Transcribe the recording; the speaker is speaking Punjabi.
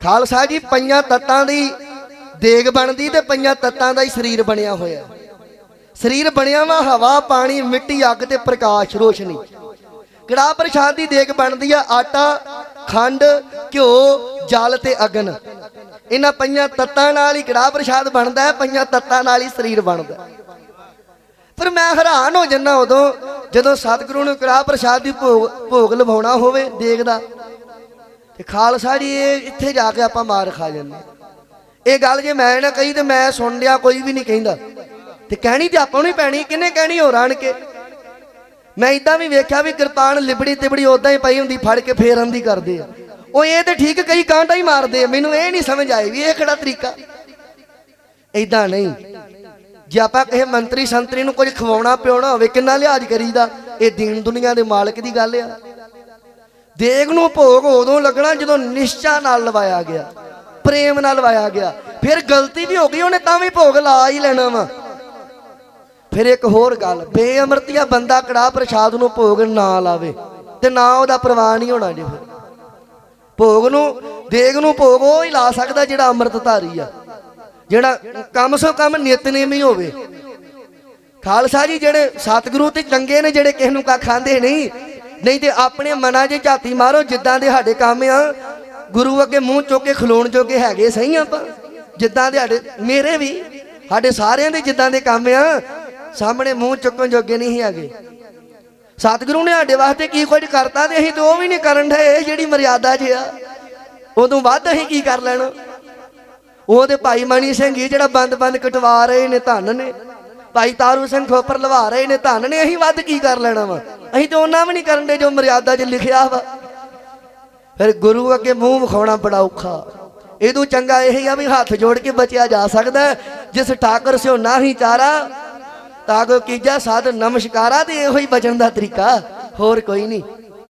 ਖਾਲਸਾ ਜੀ, ਪਈਆਂ ਤੱਤਾਂ ਦੀ ਦੇਗ ਬਣਦੀ ਤੇ ਪੰਜਾਂ ਤੱਤਾਂ ਦਾ ਹੀ ਸਰੀਰ ਬਣਿਆ ਹੋਇਆ। ਸਰੀਰ ਬਣਿਆ ਵਾ, ਹਵਾ, ਪਾਣੀ, ਮਿੱਟੀ, ਅੱਗ ਤੇ ਪ੍ਰਕਾਸ਼, ਰੋਸ਼ਨੀ। ਕੜਾ ਪ੍ਰਸ਼ਾਦ ਦੀ ਦੇਗ ਬਣਦੀ ਆ? ਆਟਾ, ਖੰਡ, ਘਿਓ, ਜਲ ਤੇ ਅਗਨ। ਇਹਨਾਂ ਪੰਜਾਂ ਤੱਤਾਂ ਨਾਲ ਹੀ ਕੜਾ ਪ੍ਰਸ਼ਾਦ ਬਣਦਾ ਹੈ? ਪਈਆਂ ਤੱਤਾਂ ਨਾਲ ਹੀ ਸਰੀਰ ਬਣਦਾ ਹੈ। ਪਰ ਮੈਂ ਹੈਰਾਨ ਹੋ ਜੰਨਾ ਉਦੋਂ ਜਦੋਂ ਸਤਿਗੁਰੂ ਨੂੰ ਕੜਾ ਪ੍ਰਸ਼ਾਦ ਦੀ ਭੋਗ ਭੋਗ ਲਵਾਉਣਾ ਹੋਵੇ ਦੇਗ ਦਾ। ਤੇ ਖਾਲਸਾ ਜੀ, ਇਹ ਇੱਥੇ ਜਾ ਕੇ ਆਪਾਂ ਮਾਰ ਖਾ ਜਾਂਦੇ ਇਹ ਗੱਲ ਜੇ ਮੈਂ ਨਾ ਕਹੀ ਤੇ ਮੈਂ ਸੁਣ ਲਿਆ, ਕੋਈ ਵੀ ਨਹੀਂ ਕਹਿੰਦਾ। ਤੇ ਕਹਿਣੀ ਤੇ ਆਪਾਂ ਨੂੰ ਹੀ ਪੈਣੀ ਕਿੰਨੇ ਕਹਿਣੀ ਹੋ ਰਾਣ ਕੇ? ਮੈਂ ਇਦਾਂ ਵੀ ਵੇਖਿਆ ਵੀ ਕਿਰਪਾਨ ਲਿਬੜੀ ਤਿਬੜੀ ਉਦਾਂ ਹੀ ਪਈ ਹੁੰਦੀ, ਫੜ ਕੇ ਫੇਰ ਅੰਦੀ ਕਰਦੇ ਆ। ਉਹ ਇਹ ਤੇ ਠੀਕ ਕਈ ਕਾਂਟਾ ਹੀ ਮਾਰਦੇ ਆ, ਮੈਨੂੰ ਇਹ ਨਹੀਂ ਸਮਝ ਆਈ ਵੀ ਇਹ ਕਿਹੜਾ ਤਰੀਕਾ। ਇਦਾਂ ਨਹੀਂ। ਜੇ ਆਪਾਂ ਕਿਸੇ ਮੰਤਰੀ ਸੰਤਰੀ ਨੂੰ ਕੁਝ ਖਵਾਉਣਾ ਪਿਉਣਾ ਹੋਵੇ, ਕਿੰਨਾ ਲਿਹਾਜ਼ ਕਰੀਦਾ? ਇਹ ਦੀਨ ਦੁਨੀਆ ਦੇ ਮਾਲਕ ਦੀ ਗੱਲ ਆ। ਦੇਗ ਨੂੰ ਭੋਗ ਉਦੋਂ ਲੱਗਣਾ ਜਦੋਂ ਨਿਸ਼ਚਾ ਨਾਲ ਲਵਾਇਆ ਗਿਆ, ਪ੍ਰੇਮ ਨਾਲ ਲਵਾਇਆ ਗਿਆ। ਫਿਰ ਗਲਤੀ ਵੀ ਹੋ ਗਈ, ਉਹਨੇ ਤਾਂ ਵੀ ਭੋਗ ਲਾ ਹੀ ਲੈਣਾ ਵਾ। ਫਿਰ ਇੱਕ ਹੋਰ ਗੱਲ ਬੇਅਮਰਤੀਆ ਬੰਦਾ ਕੜਾ ਪ੍ਰਸ਼ਾਦ ਨੂੰ ਭੋਗ ਨਾ ਲਾਵੇ ਤੇ ਨਾ ਉਹਦਾ ਪ੍ਰਵਾਨ ਹੀ ਹੋਣਾ ਜੀ ਫਿਰ। ਭੋਗ ਨੂੰ, ਦੇਗ ਨੂੰ ਭੋਗ ਉਹ ਹੀ ਲਾ ਸਕਦਾ ਜਿਹੜਾ ਅੰਮ੍ਰਿਤਧਾਰੀ ਆ, ਜਿਹੜਾ ਕਮ ਸੋ ਕਮ ਨਿਤਨੇਮੀ ਹੋਵੇ। ਖਾਲਸਾ ਜੀ ਜਿਹੜੇ ਸਤਿਗੁਰੂ ਤੇ ਚੰਗੇ ਨੇ, ਜਿਹੜੇ ਕਿਸੇ ਨੂੰ ਕਾ ਖਾਂਦੇ ਨਹੀਂ ਨਹੀਂ ਤੇ ਆਪਣੇ ਮਨਾਂ 'ਚ ਝਾਤੀ ਮਾਰੋ, ਜਿੱਦਾਂ ਦੇ ਸਾਡੇ ਕੰਮ ਆ। ਗੁਰੂ ਅੱਗੇ ਮੂੰਹ ਚੁੱਕ ਕੇ, ਖਲੋਣ ਜੋਗੇ ਹੈਗੇ ਸਹੀ ਆਪਾਂ। ਜਿੱਦਾਂ ਦੇ ਸਾਡੇ, ਮੇਰੇ ਵੀ, ਸਾਡੇ ਸਾਰਿਆਂ ਦੇ ਜਿੱਦਾਂ ਦੇ ਕੰਮ ਆ, ਸਾਹਮਣੇ ਮੂੰਹ ਚੁੱਕਣ ਜੋਗੇ ਨਹੀਂ ਹੈਗੇ। ਸਤਿਗੁਰੂ ਨੇ ਸਾਡੇ ਵਾਸਤੇ ਕੀ ਕੁਝ ਕਰਤਾ ਤੇ ਅਸੀਂ ਤੇ ਉਹ ਵੀ ਨਹੀਂ ਕਰਨ ਢਏ ਜਿਹੜੀ ਮਰਿਆਦਾ 'ਚ ਆ, ਉਦੋਂ ਵੱਧ ਅਸੀਂ ਕੀ ਕਰ ਲੈਣਾ? ਉਹ ਤੇ ਭਾਈ ਮਣੀ ਸਿੰਘ ਜੀ ਜਿਹੜਾ ਬੰਦ ਬੰਦ ਕਟਵਾ ਰਹੇ ਨੇ ਧੰਨ ਨੇ, ਭਾਈ ਤਾਰੂ ਸਿੰਘ ਖੋਪਰ ਲਵਾ ਰਹੇ ਨੇ ਧੰਨ ਨੇ, ਅਸੀਂ ਵੱਧ ਕੀ ਕਰ ਲੈਣਾ ਵਾ? ਅਸੀਂ ਤਾਂ ਉਹਨਾਂ ਵੀ ਨਹੀਂ ਕਰਨ ਦੇ ਜੋ ਮਰਿਆਦਾ 'ਚ ਲਿਖਿਆ ਵਾ। ਫਿਰ ਗੁਰੂ ਅੱਗੇ ਮੂੰਹ ਵਿਖਾਉਣਾ ਬੜਾ ਔਖਾ। ਇਹਦੋਂ ਚੰਗਾ ਇਹ ਹੀ ਆ ਵੀ ਹੱਥ ਜੋੜ ਕੇ ਬਚਿਆ ਜਾ ਸਕਦਾ ਜਿਸ ਠਾਕਰ ਸਿਓ ਨਾਹੀ ਚਾਰਾ, ਤਾਂ ਤਾਗੋ ਕੀਜਾ ਸਾਧ ਨਮਸਕਾਰਾ ਤੇ ਇਹੋ ਹੀ ਬਚਣ ਦਾ ਤਰੀਕਾ। ਹੋਰ ਕੋਈ ਨਹੀਂ।